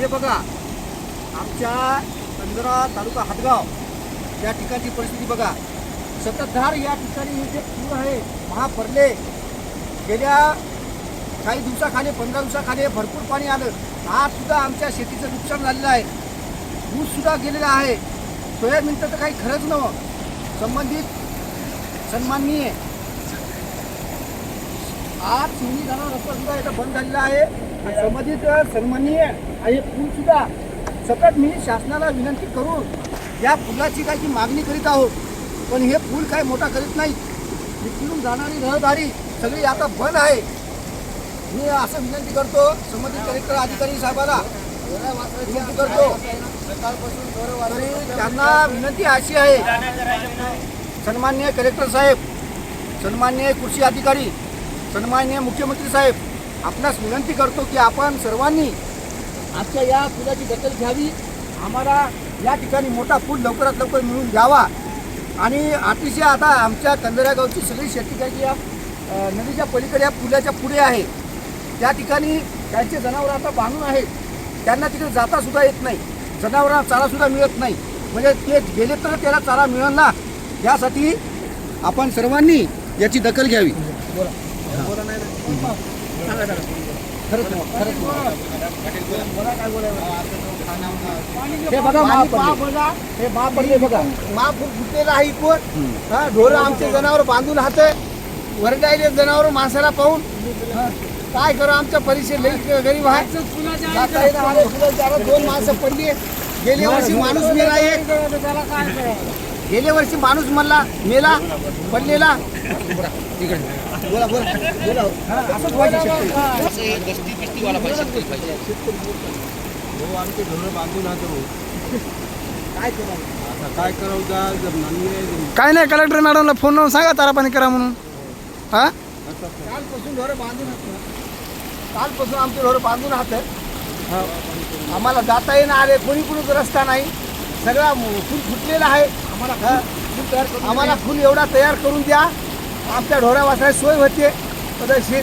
हे बघा आमच्या कंजरा तालुका हातगाव या ठिकाणची परिस्थिती बघा. सततधार या ठिकाणी हे जे पूर आहे महापरले. गेल्या काही दिवसाखाली पंधरा दिवसाखाली भरपूर पाणी आलं. आज सुद्धा आमच्या शेतीचं नुकसान झालेलं आहे. ऊससुद्धा गेलेला आहे. सोयाबीनचं तर काही खरंच नव्हतं. संबंधित सन्माननीय. आज सिंगी जाणार रस्ता सुद्धा इथं बंद झालेला आहे. संबंधित सन्माननीय आणि पूल सुद्धा सतत मी शासनाला विनंती करून या पुलाची काही मागणी करीत आहोत. पण हे पूल काय मोठा करीत नाही इकडून जाणारी रहदारी सगळी आता बंद आहे. मी असं विनंती करतो संबंधित कलेक्टर अधिकारी साहेबाला विनंती करतो. तरी त्यांना विनंती अशी आहे. सन्मान्य कलेक्टर साहेब सन्मान्य कृषी अधिकारी सन्मान्य मुख्यमंत्री साहेब आपणास विनंती करतो की आपण सर्वांनी आजच्या या पुलाची दखल घ्यावी. आम्हाला या ठिकाणी मोठा पूल लवकरात लवकर मिळून द्यावा आणि अतिशय आता आमच्या कंदऱ्या गावची सगळी शेती काही जी या नदीच्या पलीकडे या पुलाच्या पुढे आहे. त्या ठिकाणी त्यांचे जनावरं आता बांधून आहेत. त्यांना तिकडे जाता सुद्धा येत नाही. जनावरांना चारा सुद्धा मिळत नाही. म्हणजे ते गेले तर त्याला चारा मिळेल ना? यासाठी आपण सर्वांनी याची दखल घ्यावी. खरंच खरंच हे बघा. हे बघा. महापूर फुटलेला आहे इकडून. हा ढोरं आमचे जनावर बांधून राहते वरडायले जनावर माणसाला पाहून. हा, काय करू आमचा परिसर लई गरीब आहे. जाता आलं दोन माणसं पडली गेल्या वर्षी माणूस मेला एक गेल्या वर्षी माणूस मरला मेला पडलेला. बोला बोला बोला हा, असंच. हो आमचे बांधून राहतो काय करू आता काय करावं जर नांदले काय नाही कलेक्टर मॅडमला फोन लावून सांगा तारा पाणी करा म्हणून. हा? कालपासून ढोरं बांधून कालपासून आमचे ढोरं बांधून राहतात आम्हाला जाता येणं आले कोणी कोणीच रस्ता नाही. सगळा फुल फुटलेला आहे. आम्हाला फुल तयार करून आम्हाला फुल एवढा तयार करून द्या. आमच्या ढोऱ्या वाचण्याची सोय होते. पदशीर